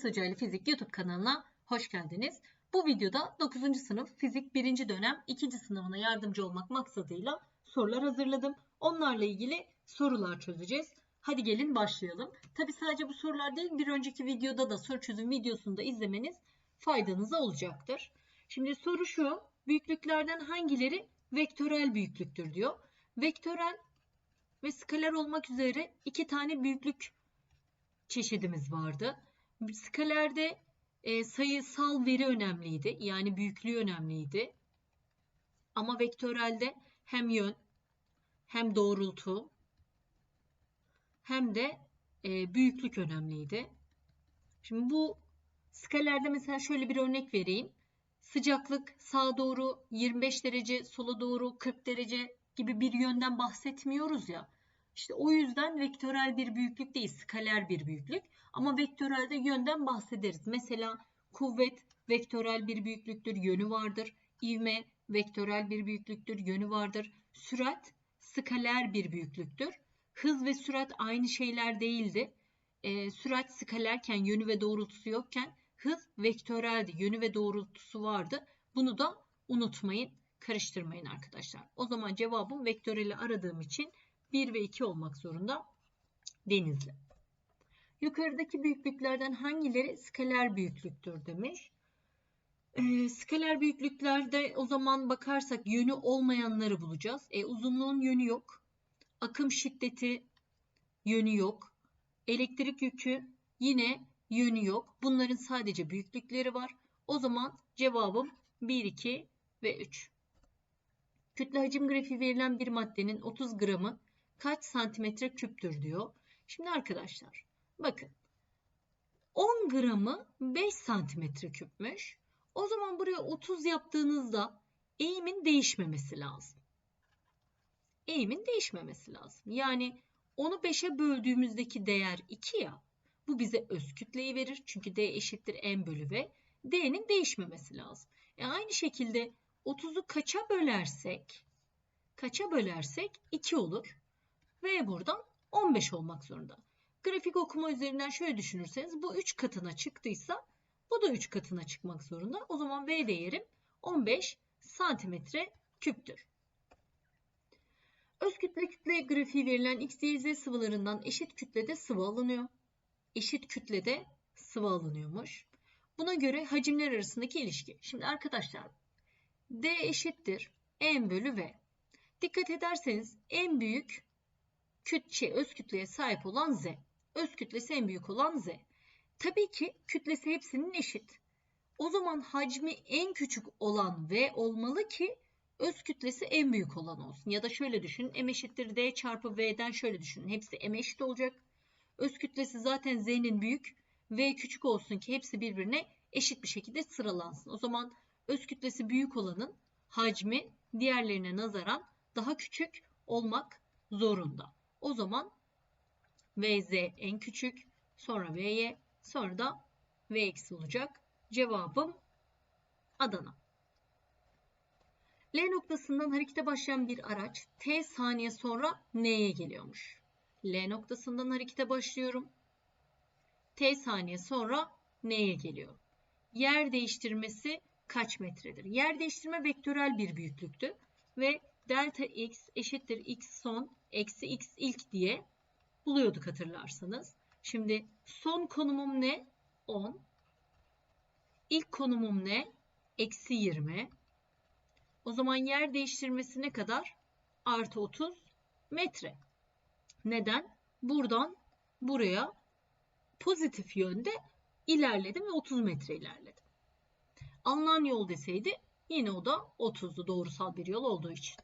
Enes Hoca Fizik YouTube kanalına hoş geldiniz. Bu videoda 9. sınıf fizik 1. dönem 2. sınıfına yardımcı olmak maksadıyla sorular hazırladım. Onlarla ilgili sorular çözeceğiz. Hadi gelin başlayalım. Tabi sadece bu sorular değil bir önceki videoda da soru çözüm videosunu da izlemeniz faydanıza olacaktır. Şimdi soru şu. Büyüklüklerden hangileri vektörel büyüklüktür diyor. Vektörel ve skaler olmak üzere iki tane büyüklük çeşidimiz vardı. Skalerde e, sayısal veri önemliydi. Yani büyüklüğü önemliydi. Ama vektörelde hem yön hem doğrultu hem de e, büyüklük önemliydi. Şimdi bu skalerde mesela şöyle bir örnek vereyim. Sıcaklık sağa doğru 25 derece, sola doğru 40 derece gibi bir yönden bahsetmiyoruz ya. İşte o yüzden vektörel bir büyüklük değil, skaler bir büyüklük. Ama vektörelde yönden bahsederiz. Mesela kuvvet vektörel bir büyüklüktür, yönü vardır. İvme vektörel bir büyüklüktür, yönü vardır. Sürat skaler bir büyüklüktür. Hız ve sürat aynı şeyler değildi. E, sürat skalerken yönü ve doğrultusu yokken hız vektöreldi. Yönü ve doğrultusu vardı. Bunu da unutmayın, karıştırmayın arkadaşlar. O zaman cevabım vektöreli aradığım için 1 ve 2 olmak zorunda Denizli. Yukarıdaki büyüklüklerden hangileri skaler büyüklüktür demiş. E, skaler büyüklüklerde o zaman bakarsak yönü olmayanları bulacağız. E, uzunluğun yönü yok. Akım şiddeti yönü yok. Elektrik yükü yine yönü yok. Bunların sadece büyüklükleri var. O zaman cevabım 1, 2 ve 3. Kütle hacim grafiği verilen bir maddenin 30 gramı kaç santimetre küptür diyor. Şimdi arkadaşlar bakın 10 gramı 5 santimetre küpmüş. O zaman buraya 30 yaptığınızda eğimin değişmemesi lazım. Eğimin değişmemesi lazım. Yani onu 5'e böldüğümüzdeki değer 2 ya. Bu bize öz kütleyi verir. Çünkü D eşittir M bölü V. D'nin değişmemesi lazım. E aynı şekilde 30'u kaça bölersek kaça bölersek 2 olur. V buradan 15 olmak zorunda. Grafik okuma üzerinden şöyle düşünürseniz bu 3 katına çıktıysa bu da 3 katına çıkmak zorunda. O zaman V değerim 15 santimetre küptür. Öz kütle kütle grafiği verilen X, Y, Z sıvılarından eşit kütlede sıvı alınıyor. Eşit kütlede sıvı alınıyormuş. Buna göre hacimler arasındaki ilişki. Şimdi arkadaşlar D eşittir M bölü V. Dikkat ederseniz en büyük küt, şey, öz kütleye sahip olan Z. Öz kütlesi en büyük olan Z. Tabii ki kütlesi hepsinin eşit. O zaman hacmi en küçük olan V olmalı ki öz kütlesi en büyük olan olsun. Ya da şöyle düşünün M eşittir D çarpı V'den şöyle düşünün. Hepsi M eşit olacak. Öz kütlesi zaten Z'nin büyük. V küçük olsun ki hepsi birbirine eşit bir şekilde sıralansın. O zaman öz kütlesi büyük olanın hacmi diğerlerine nazaran daha küçük olmak zorunda. O zaman VZ en küçük, sonra VY, sonra da V olacak. Cevabım Adana. L noktasından harekete başlayan bir araç T saniye sonra N'ye geliyormuş. L noktasından harekete başlıyorum. T saniye sonra N'ye geliyor. Yer değiştirmesi kaç metredir? Yer değiştirme vektörel bir büyüklüktü ve delta x eşittir x son eksi x ilk diye buluyorduk hatırlarsanız. Şimdi son konumum ne? 10. İlk konumum ne? Eksi 20. O zaman yer değiştirmesi ne kadar? Artı 30 metre. Neden? Buradan buraya pozitif yönde ilerledim ve 30 metre ilerledim. Alınan yol deseydi yine o da 30'du doğrusal bir yol olduğu için.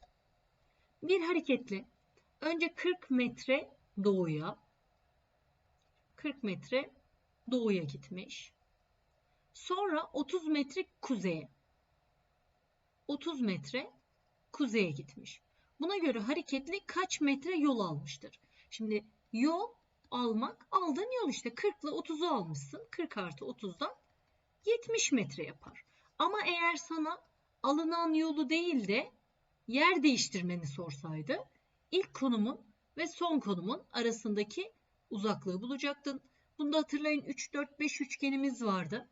Bir hareketle önce 40 metre doğuya 40 metre doğuya gitmiş. Sonra 30 metre kuzeye 30 metre kuzeye gitmiş. Buna göre hareketli kaç metre yol almıştır? Şimdi yol almak aldığın yol işte 40 ile 30'u almışsın. 40 artı 30'dan 70 metre yapar. Ama eğer sana alınan yolu değil de yer değiştirmeni sorsaydı ilk konumun ve son konumun arasındaki uzaklığı bulacaktın. Bunda hatırlayın 3, 4, 5 üçgenimiz vardı.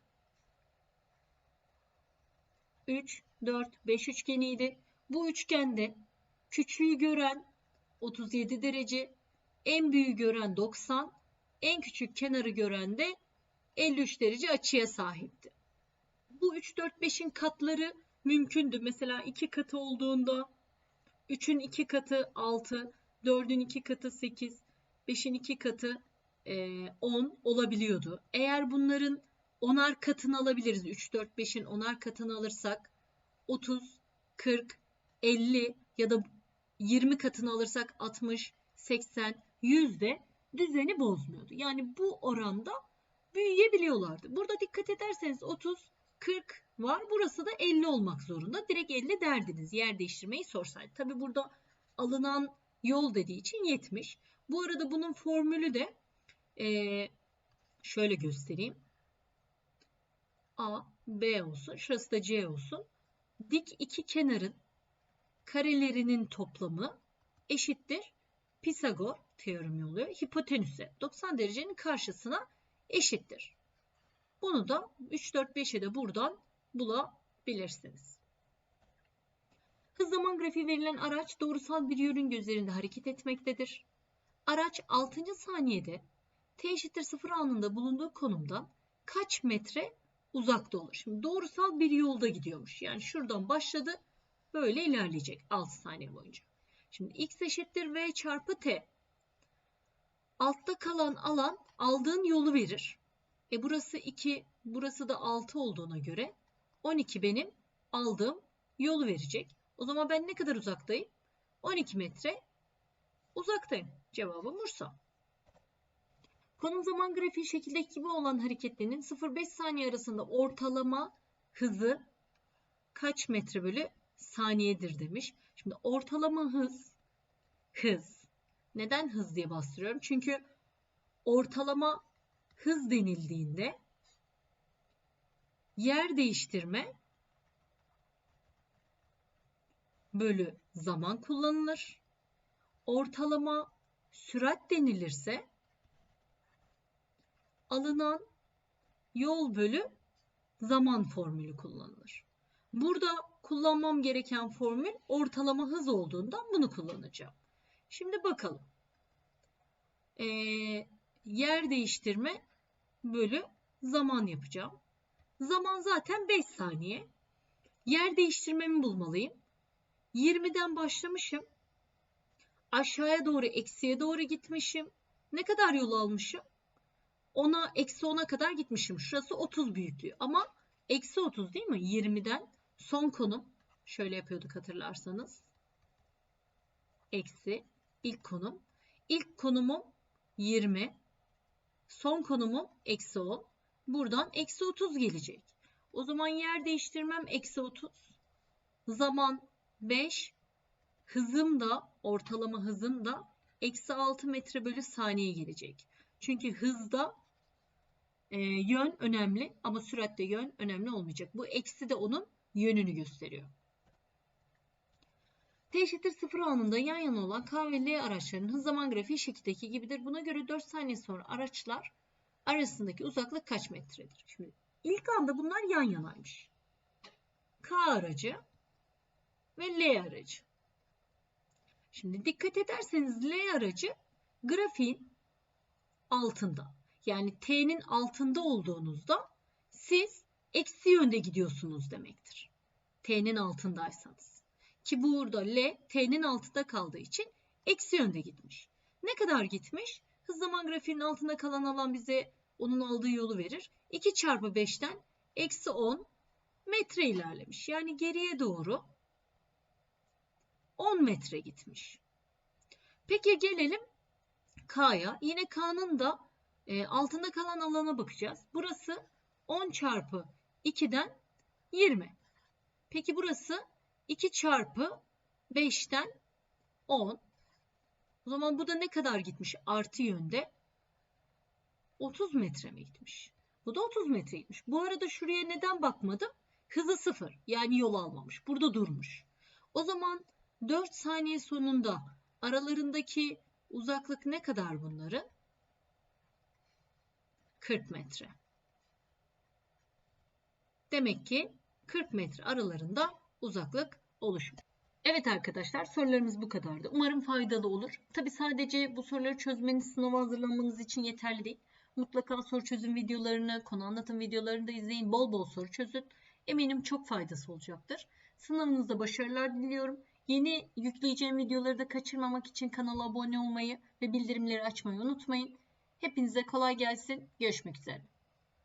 3, 4, 5 üçgeniydi. Bu üçgende küçüğü gören 37 derece, en büyüğü gören 90, en küçük kenarı gören de 53 derece açıya sahipti. Bu 3, 4, 5'in katları mümkündü. Mesela 2 katı olduğunda 3'ün 2 katı 6, 4'ün 2 katı 8, 5'in 2 katı 10 olabiliyordu. Eğer bunların onar katını alabiliriz. 3, 4, 5'in onar katını alırsak 30, 40, 50 ya da 20 katını alırsak 60, 80, 100 de düzeni bozmuyordu. Yani bu oranda büyüyebiliyorlardı. Burada dikkat ederseniz 30, 40 var. Burası da 50 olmak zorunda. Direkt 50 derdiniz yer değiştirmeyi sorsaydı. Tabi burada alınan yol dediği için 70. Bu arada bunun formülü de ee, şöyle göstereyim. A, B olsun. Şurası da C olsun. Dik iki kenarın karelerinin toplamı eşittir. Pisagor teoremi oluyor. Hipotenüse 90 derecenin karşısına eşittir. Bunu da 3, 4, 5'e de buradan bulabilirsiniz. Hız zaman grafiği verilen araç doğrusal bir yörünge üzerinde hareket etmektedir. Araç 6. saniyede t eşittir 0 anında bulunduğu konumdan kaç metre uzakta olur? Şimdi doğrusal bir yolda gidiyormuş. Yani şuradan başladı böyle ilerleyecek 6 saniye boyunca. Şimdi x eşittir v çarpı t. Altta kalan alan aldığın yolu verir. E burası 2, burası da 6 olduğuna göre 12 benim aldığım yolu verecek. O zaman ben ne kadar uzaktayım? 12 metre uzaktayım. Cevabım Bursa. Konum zaman grafiği şekildeki gibi olan hareketlerinin 0-5 saniye arasında ortalama hızı kaç metre bölü saniyedir demiş. Şimdi ortalama hız, hız. Neden hız diye bastırıyorum? Çünkü ortalama hız denildiğinde yer değiştirme bölü zaman kullanılır. Ortalama sürat denilirse alınan yol bölü zaman formülü kullanılır. Burada kullanmam gereken formül ortalama hız olduğundan bunu kullanacağım. Şimdi bakalım. Ee, yer değiştirme bölü zaman yapacağım. Zaman zaten 5 saniye. Yer değiştirmemi bulmalıyım. 20'den başlamışım. Aşağıya doğru eksiye doğru gitmişim. Ne kadar yol almışım? 10'a eksi 10'a kadar gitmişim. Şurası 30 büyüklüğü ama eksi 30 değil mi? 20'den son konum şöyle yapıyorduk hatırlarsanız. Eksi ilk konum. İlk konumum 20. Son konumum eksi 10. Buradan eksi 30 gelecek. O zaman yer değiştirmem eksi 30. Zaman 5. Hızım da ortalama hızım da eksi 6 metre bölü saniye gelecek. Çünkü hızda e, yön önemli ama süratte yön önemli olmayacak. Bu eksi de onun yönünü gösteriyor. T eşittir 0 anında yan yana olan K ve L araçlarının hız zaman grafiği şekildeki gibidir. Buna göre 4 saniye sonra araçlar arasındaki uzaklık kaç metredir? Şimdi ilk anda bunlar yan yanaymış. K aracı ve L aracı. Şimdi dikkat ederseniz L aracı grafiğin altında. Yani T'nin altında olduğunuzda siz eksi yönde gidiyorsunuz demektir. T'nin altındaysanız. Ki burada L T'nin altında kaldığı için eksi yönde gitmiş. Ne kadar gitmiş? Hız zaman grafiğinin altında kalan alan bize onun aldığı yolu verir. 2 çarpı 5'ten eksi 10 metre ilerlemiş. Yani geriye doğru 10 metre gitmiş. Peki gelelim K'ya. Yine K'nın da e, altında kalan alana bakacağız. Burası 10 çarpı 2'den 20. Peki burası 2 çarpı 5'ten 10. O zaman bu da ne kadar gitmiş artı yönde? 30 metre mi gitmiş? Bu da 30 metre gitmiş. Bu arada şuraya neden bakmadım? Hızı sıfır. Yani yol almamış. Burada durmuş. O zaman 4 saniye sonunda aralarındaki uzaklık ne kadar bunların? 40 metre. Demek ki 40 metre aralarında uzaklık oluşmuş. Evet arkadaşlar sorularımız bu kadardı. Umarım faydalı olur. Tabi sadece bu soruları çözmeniz sınava hazırlanmanız için yeterli değil. Mutlaka soru çözüm videolarını, konu anlatım videolarını da izleyin. Bol bol soru çözün. Eminim çok faydası olacaktır. Sınavınızda başarılar diliyorum. Yeni yükleyeceğim videoları da kaçırmamak için kanala abone olmayı ve bildirimleri açmayı unutmayın. Hepinize kolay gelsin. Görüşmek üzere.